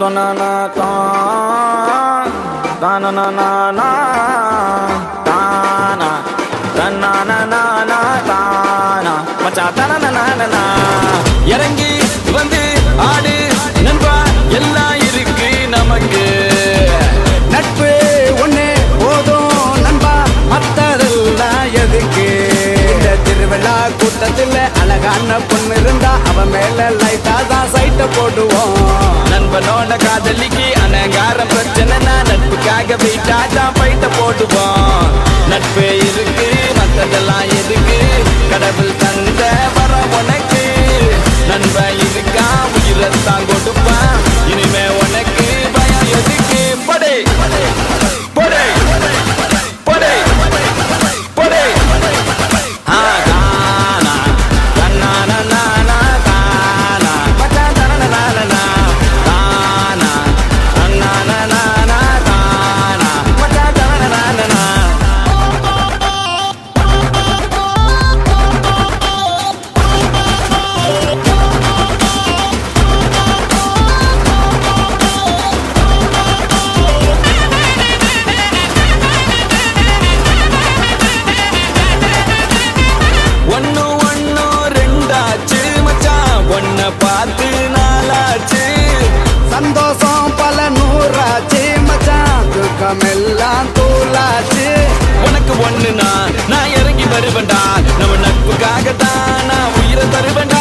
தானா தான் தானா தானா தன்னானா தானா மச்சான் தானா இறங்கி வந்து ஆடு நண்பா எல்லாம் இருக்கு நமக்கு. நட்பு ஒண்ணு போதும் நண்பா மத்ததெல்லாம் எதுக்கு? இந்த திருவிழா கூட்டத்தில் அழகான பொண்ணு இருந்தா அவ மேல லைட்டா தான் சைட்டை போடுவோம். நண்பனோட காதலிக்கு அனங்காரம் பிரச்சனை நான் நட்புக்காக வீட்டா தான் பைட்ட போட்டுவோம் நட்பு இருக்கு மத்ததெல்லாம் எதுக்கு? கடவுள் தந்த நாலு நாளாச்சு. சந்தோஷம் பல நூறாச்சு. மச்சான் துக்கம் எல்லாம் தூளாச்சு. உனக்கு ஒண்ணுனா நான் இறங்கி வருவேன்டா. நம்ம நட்புக்காகத்தான் நான் உயிரை தருவேன்டா.